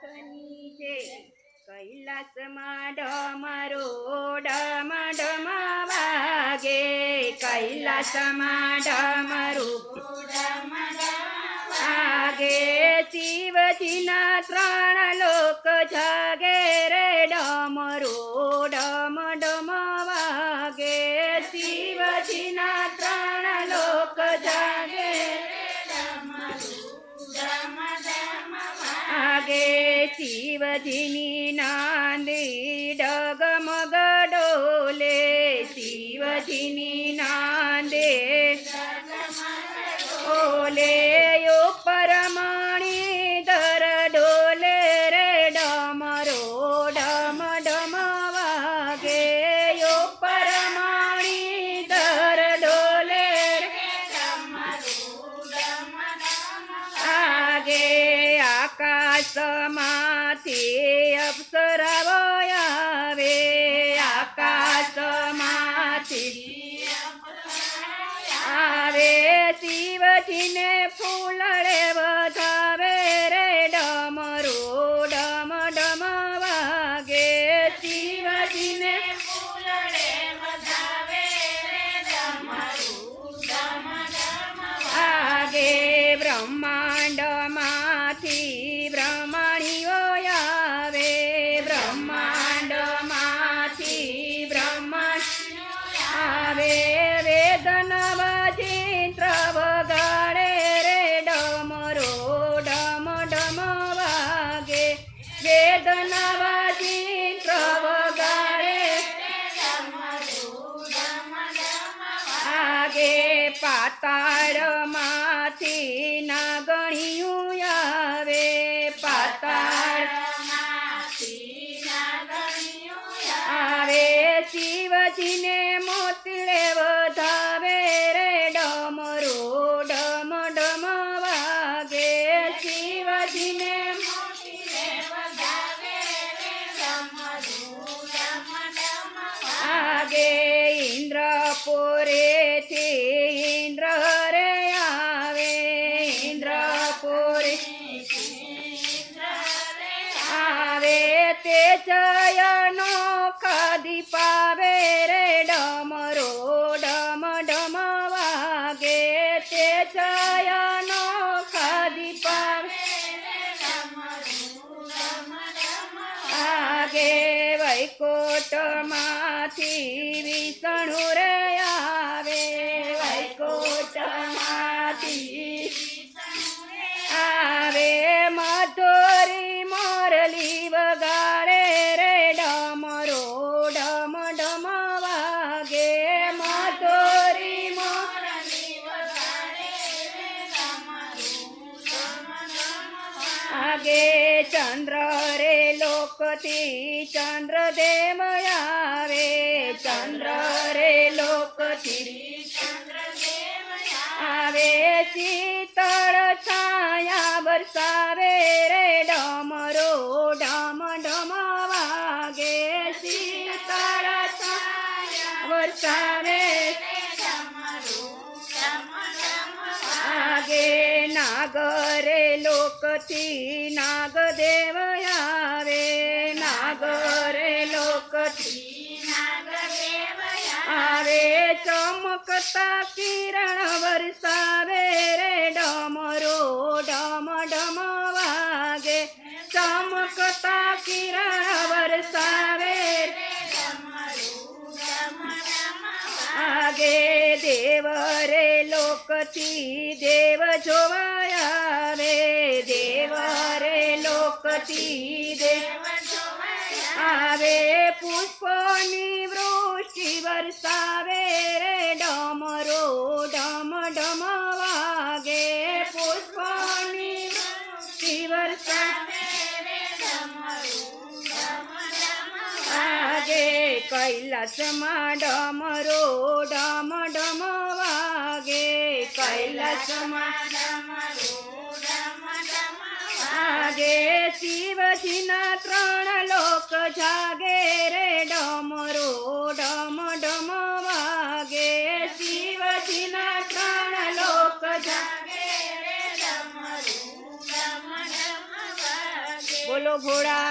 નાથની છે કૈલાસમાં ડમરો ડમ ડમ વાગે કૈલાસમાં ડમરો વાગે શિવજીના ત્રણ લોક જાગે રે ડમરો ડમ ડમ શિવજીની નાંદી ડગમગ ડોલે. શિવજીની નાંદે આકાશમાંથી અપ્સરાઓ આવે. આકાશમાંથી આવે. શિવજીને ફૂલડે વધાવે રે. ડમરો ડમ ડમ વાગે. શિવજીને આગે બ્રહ્માંડમાંથી પાતાળમાંથી નાગણિયું આવે તે જયનો ખાદી પાવે આગે વૈકોટમાંથી વિષ્ણુ લોકથી ચંદ્ર દેવ આવે ચંદ્ર રે લોકથી આવે શીતળ છાયા વરસાવે રે ડમરો ડમ ડમ વાગે શીતળ છાયા વરસાવે નાગરે લોકથી નાગદેવ આવે ચમકતા કિરણ વરસાવે રે ડમરો ડમ ડમ વાગે. ચમકતા કિરણ વરસાવે આગે દેવ રે લોકથી દેવ જોવાયા રે દેવ રે લોકથી દેવ આવે, પુષ્પોની વૃષ્ટિ વરસાવે રે, ડમરો ડમ ડમ વાગે. પુષ્પોની વૃષ્ટિ વરસાવે આગે કૈલાસમાં ડમરો ડમ ડમ વાગે. કૈલાસમાં આગે શિવજીના ત્રણ લોક જાગે રે ડમરો ડમ ડમ વાગે. શિવજીના ત્રણ લોક જાગે રે ડમરો ડમ ડમ વાગે. બોલો ભોળા